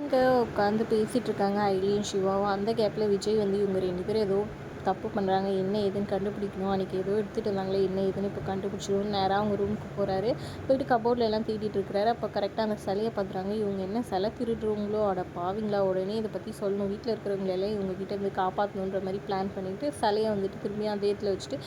இங்கே உட்காந்து பேசிகிட்டு இருக்காங்க ஐலியும் சிவாவும் அந்த கேப்பில் விஜய் வந்து இவங்க ரெண்டு பேரும் ஏதோ தப்பு பண்ணுறாங்க என்ன ஏதுன்னு கண்டுபிடிக்கணும். அன்றைக்கி ஏதோ எடுத்துகிட்டு வந்தாங்களே என்ன ஏதுன்னு இப்போ கண்டுபிடிச்சிடும் நேராக அவங்க ரூமுக்கு போகிறாரு போயிட்டு கபோர்டில் எல்லாம் தேடிட்டு இருக்கிறாரு. அப்போ கரெக்டாக அந்த சிலையை பார்க்குறாங்க. இவங்க என்ன சிலை திருடுறவங்களோ அட பாவிங்களா உடனே இதை பற்றி சொல்லணும். வீட்டில் இருக்கிறவங்களெல்லாம் இவங்க கிட்ட இருந்து காப்பாற்றணுன்ற மாதிரி பிளான் பண்ணிவிட்டு சிலையை வந்துட்டு திரும்பி அந்த இடத்துல வச்சுட்டு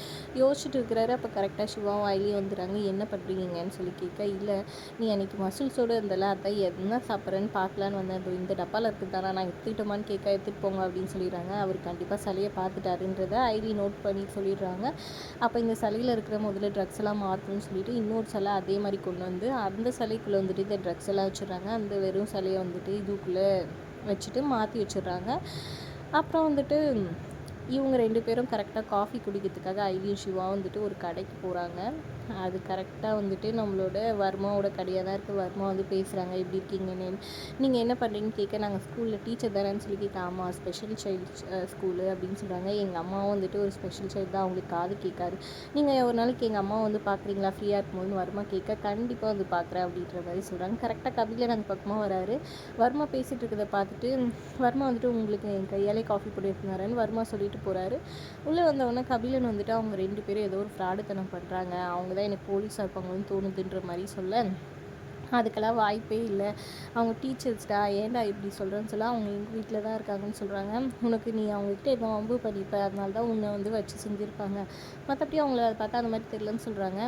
யோசிச்சுட்டு இருக்கிறாரு. அப்போ கரெக்டாக சிவா வாயிலே வந்துடுறாங்க. என்ன பண்ணுறீங்கன்னு சொல்லி கேட்க இல்லை நீ அன்றைக்கி மசில்ஸோடு இருந்தல அதான் என்ன சாப்பிட்றேன்னு பார்க்கலான்னு வந்தேன். இந்த டப்பாவில் இருக்குது தானே நான் எடுத்துக்கிட்டோமான்னு கேட்க எடுத்துகிட்டு போங்க அப்படின்னு சொல்லிடுறாங்க. அவர் கண்டிப்பாக சிலையை பார்த்துட்டாரு. அப்படின்றத ஐடி நோட் பண்ணி சொல்லிடுறாங்க. அப்போ இந்த சிலையில் இருக்கிற முதல்ல ட்ரக்ஸ் எல்லாம் மாற்றணும்னு சொல்லிட்டு இன்னொரு சிலை அதே மாதிரி கொண்டு வந்து அந்த சிலைக்குள்ளே வந்துட்டு இந்த ட்ரக்ஸ் எல்லாம் வச்சுடுறாங்க. அந்த வெறும் சிலையை வந்துட்டு இதுக்குள்ளே வச்சுட்டு மாற்றி வச்சிடுறாங்க. அப்புறம் வந்துட்டு இவங்க ரெண்டு பேரும் கரெக்டாக காஃபி குடிக்கிறதுக்காக ஐவியும் சிவா வந்துட்டு ஒரு கடைக்கு போகிறாங்க அது கரெக்டாக வந்துட்டு நம்மளோட வர்மாவோட கடையாக தான் இருக்குது வர்மா வந்து பேசுகிறாங்க எப்படி இருக்கீங்கன்னு? நீங்கள் என்ன பண்ணுறீங்கன்னு கேட்க நாங்கள் ஸ்கூலில் டீச்சர் தானேன்னு சொல்லி கேட்க ஆமாம் ஸ்பெஷல் சைல்டு ஸ்கூலு அப்படின்னு சொல்கிறாங்க எங்கள் அம்மாவும் வந்துட்டு ஒரு ஸ்பெஷல் சைல்டு தான். அவங்களுக்கு காது கேட்காது. நீங்கள் ஒரு நாளைக்கு எங்கள் அம்மா வந்து பார்க்குறீங்களா ஃப்ரீயாக இருக்கும்போது வர்மா கேட்க கண்டிப்பாக வந்து பார்க்குறேன் அப்படின்ற மாதிரி சொல்கிறாங்க கரெக்டாக கபிலன் அந்த பக்கமாக வராரு. வர்மா பேசிகிட்டு இருக்கிறத பார்த்துட்டு வர்மா வந்துட்டு உங்களுக்கு என் கையாலே காஃபி போட்டு எடுத்துனாரன்னு வர்மா சொல்லிட்டு போகிறாரு உள்ளே வந்தவொடனே கபிலன் வந்துட்டு அவங்க ரெண்டு பேரும் ஏதோ ஒரு ஃப்ராடுத்தனம் பண்ணுறாங்க அவங்க தான் எனக்கு போலீஸாக இருப்பாங்கன்னு தோணுதுன்ற மாதிரி சொல்ல. அதுக்கெல்லாம் வாய்ப்பே இல்லை. அவங்க டீச்சர்ஸ்டா ஏன்டா இப்படி சொல்கிறேன்னு சொல்ல அவங்க எங்கள் வீட்டில் தான் இருக்காங்கன்னு சொல்கிறாங்க உனக்கு நீ அவங்ககிட்ட இப்போ வம்பு பண்ணிப்ப அதனால தான் உன்னை வந்து வச்சு செஞ்சுருப்பாங்க. மற்றபடி அவங்கள அதை பார்த்தா அந்த மாதிரி தெரிலன்னு சொல்கிறாங்க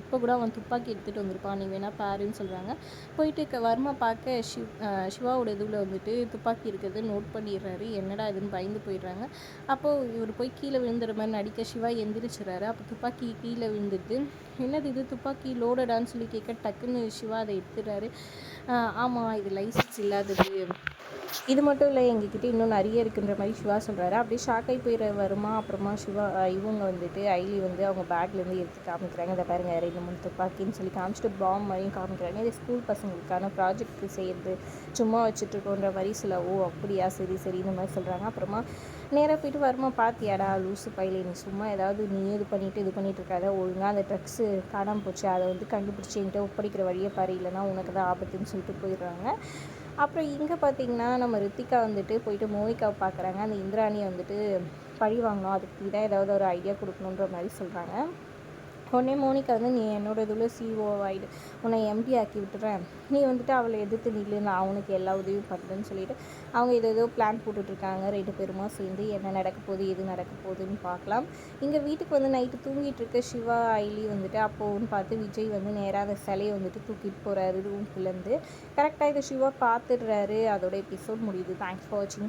இப்போ கூட அவன் துப்பாக்கி எடுத்துகிட்டு வந்திருப்பான் நீ வேணால் பாருன்னு சொல்கிறாங்க போயிட்டு வர்மா பார்க்க ஷிவ் சிவாவோட இதுவில் வந்துட்டு துப்பாக்கி இருக்கிறது நோட் பண்ணிடுறாரு. என்னடா இதுன்னு பயந்து போயிடுறாங்க. அப்போது இவர் போய் கீழே விழுந்துற மாதிரி நடிக்க சிவா எந்திரிச்சிடறாரு அப்போ துப்பாக்கி கீழே விழுந்துட்டு என்னது இது துப்பாக்கி லோடடான்னு சொல்லி கேட்க டக்குன்னு சிவா அதை எடுத்துடுறாரு ஆமாம் இது லைசன்ஸ் இல்லாதது. இது மட்டும் இல்லை எங்ககிட்ட இன்னும் நிறைய இருக்குன்ற மாதிரி சிவா சொல்கிறாரு அப்படியே ஷாக்காகி போயிட வருமா அப்புறமா சிவா இவங்க வந்துட்டு ஐலி வந்து அவங்க பேக்லேருந்து எடுத்து காமிக்கிறாங்க. இதை பாருங்க ரெண்டு மூணு துப்பாக்கின்னு சொல்லி காமிச்சிட்டு பாம் மாதிரியும் காமிக்கிறாங்க. இது ஸ்கூல் பசங்களுக்கான ப்ராஜெக்ட் செய்யறது சும்மா வச்சுட்ருக்கோன்ற மாதிரி சில ஓ அப்படியா? சரி சரி இந்த மாதிரி சொல்கிறாங்க அப்புறமா நேராக போயிட்டு வருமா? பார்த்தியாடா லூசு பையில நீ சும்மா ஏதாவது நீ இது பண்ணிவிட்டு இது பண்ணிகிட்டு இருக்காத. ஒழுங்காக அந்த ட்ரக்ஸு காணாமல் போச்சு. அதை வந்து கண்டுபிடிச்சி என்கிட்ட ஒப்படைக்கிற வழியே பாரு இல்லைனா உனக்கு தான் ஆபத்துன்னு சொல்லிட்டு போயிடுறாங்க. அப்புறம் இங்கே பார்த்தீங்கன்னா நம்ம ரித்திகா வந்துட்டு போயிட்டு மோனிகாவை பார்க்குறாங்க அந்த இந்திராணியை வந்துட்டு பழி வாங்கணும். அதுக்கு தான் ஏதாவது ஒரு ஐடியா கொடுக்கணுன்ற மாதிரி சொல்கிறாங்க உடனே மோனிகா வந்து நீ என்னோட இதில் சிஓ ஆகிடு உன்னை எம்பி ஆக்கி விட்டுறேன். நீ வந்துட்டு அவளை எதிர்த்து நில்லு. நான் அவனுக்கு எல்லா உதவியும் பண்ணுறேன்னு சொல்லிட்டு அவங்க ஏதோ ஏதோ பிளான் போட்டுட்ருக்காங்க ரெண்டு பேருமா சேர்ந்து என்ன நடக்க போகுது எது நடக்க போகுதுன்னு பார்க்கலாம். இங்கே வீட்டுக்கு வந்து நைட்டு தூங்கிட்டு இருக்க சிவா ஐலி வந்துட்டு அப்போன்னு பார்த்து விஜய் வந்து நேராக அந்த சிலையை வந்துட்டு தூக்கிட்டு போகிறாரு ரூம்குள்ளேருந்து கரெக்டாக இதை சிவா பார்த்துடுறாரு. அதோட எபிசோட் முடியுது. தேங்க்ஸ் ஃபார் வாட்சிங்